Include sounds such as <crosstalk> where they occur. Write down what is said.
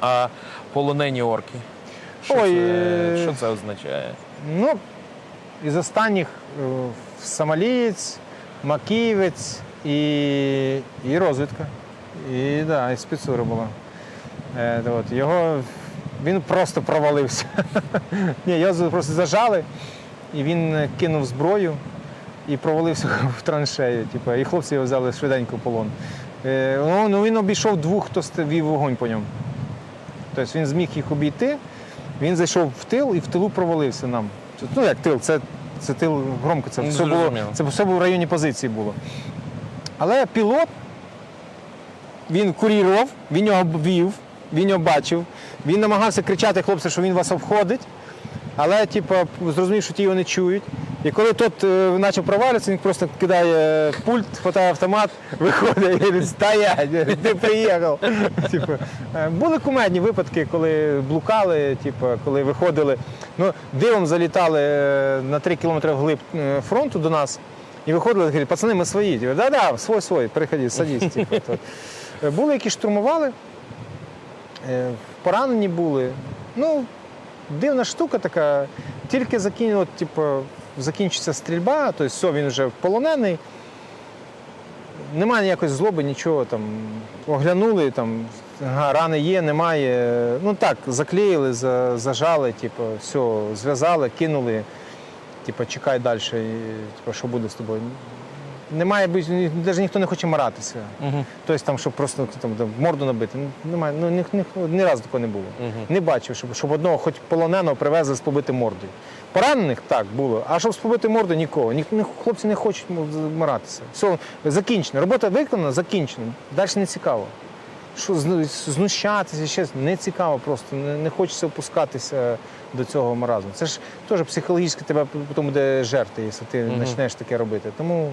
А полонені орки. Що, Ой, це, е, що це означає? Ну, із останніх е, Сомалієць, Макіївець і, і розвідка. І, да, і спецура була. Е, от, його, він просто провалився. <laughs> Ні, його просто зажали, і він е, кинув зброю і провалився <laughs> в траншею. Типу, і хлопці його взяли швиденько в полон. Е, ну, ну, він обійшов двох, хто вів вогонь по ньому. Тобто він зміг їх обійти, він зайшов в тил і в тилу провалився нам. Ну як тил, це, це тил громко, це все було, це все було в районі позиції було. Але пілот, він курірував, він його вів, він його бачив, він намагався кричати хлопцям, що він вас обходить, але типу, зрозумів, що ті його не чують. І коли тот е, почав провалюватися, він просто кидає пульт, хватає автомат, виходить і говорить, стоять, ти приїхав. Типу, е, були кумедні випадки, коли блукали, типу, коли виходили. Ну, дивом залітали е, на 3 кілометри вглиб е, фронту до нас. І виходили, говорять, пацани, ми свої. Типу, да-да, свой, свой, переходи, садись. Типу. Е, Були, які штурмували, е, поранені були. Ну, дивна штука така. Тільки закін, типу, закінчиться стрільба, тобто все, він вже полонений. Немає ніякої злоби, нічого там. Оглянули, там, рани є, немає. Ну так, заклеїли, зажали, типу, все, зв'язали, кинули. Типу, чекай далі, типу, що буде з тобою. Немає, навіть ніхто не хоче маратися. Угу. Тобто там, щоб просто там, там, морду набити. Ну, Немає, ну ні, ні, ні разу такого не було. Мгм. Не бачив, щоб, щоб одного хоч полоненого привезли з побити мордою. Поранених так було, а щоб з побити морду нікого. Ні, ні, хлопці не хочуть ну, маратися. Все, закінчено. Робота виконана, закінчена. Далі не цікаво. Що знущатися, ще не цікаво просто. Не, не хочеться опускатися до цього маразму. Це ж теж психологічно тебе потім буде жерти, якщо ти почнеш таке робити. Тому